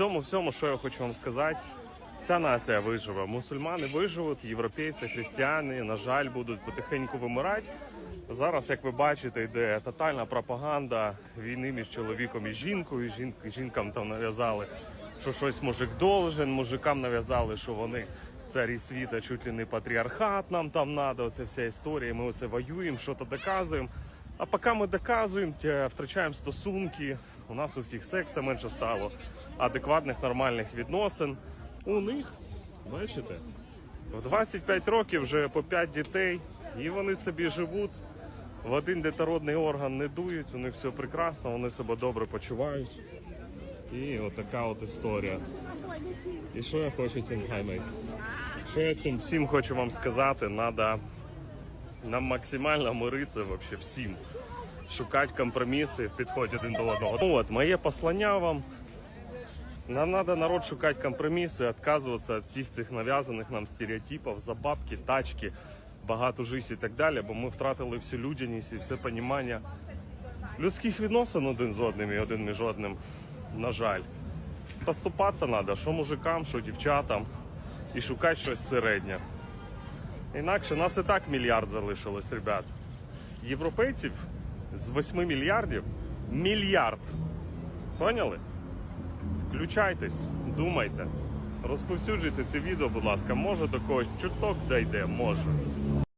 цьому всьому, що я хочу вам сказати, ця нація виживе. Мусульмани виживуть, європейці, християни, на жаль, будуть потихеньку вимирати. Зараз, як ви бачите, йде тотальна пропаганда війни між чоловіком і жінкою. Жін... Жінкам там нав'язали, що щось мужик должен, мужикам нав'язали, що вони царі світа, чуть ли не патріархат нам там надо. Оце вся історія. Ми оце воюємо, що то доказуємо. А поки ми доказуємо, втрачаємо стосунки. У нас у всіх секса менше стало, адекватних нормальних відносин. У них, бачите, в 25 років вже по 5 дітей, і вони собі живуть. В один детородний орган не дують, у них все прекрасно, вони себе добре почувають. І отака от історія. І що я хочу цим хаймейт? Що я цим всім хочу вам сказати, треба нам максимально миритися вообще всім. Шукати компроміси в підході один до одного. Ну, от, моє послання вам. Нам треба народ шукати компроміси, відказуватися від всіх цих нав'язаних нам стереотипів, за бабки, тачки, багату життя і так далі, бо ми втратили всю людяність і все понімання людських відносин один з одним і один між одним, на жаль. Поступатися треба, що мужикам, що дівчатам, і шукати щось середнє. Інакше нас і так мільярд залишилось, ребят. Європейців з 8 мільярдів мільярд. Поняли? Включайтесь, думайте. Розповсюджуйте це відео, будь ласка. Може до когось чуток дійде, може.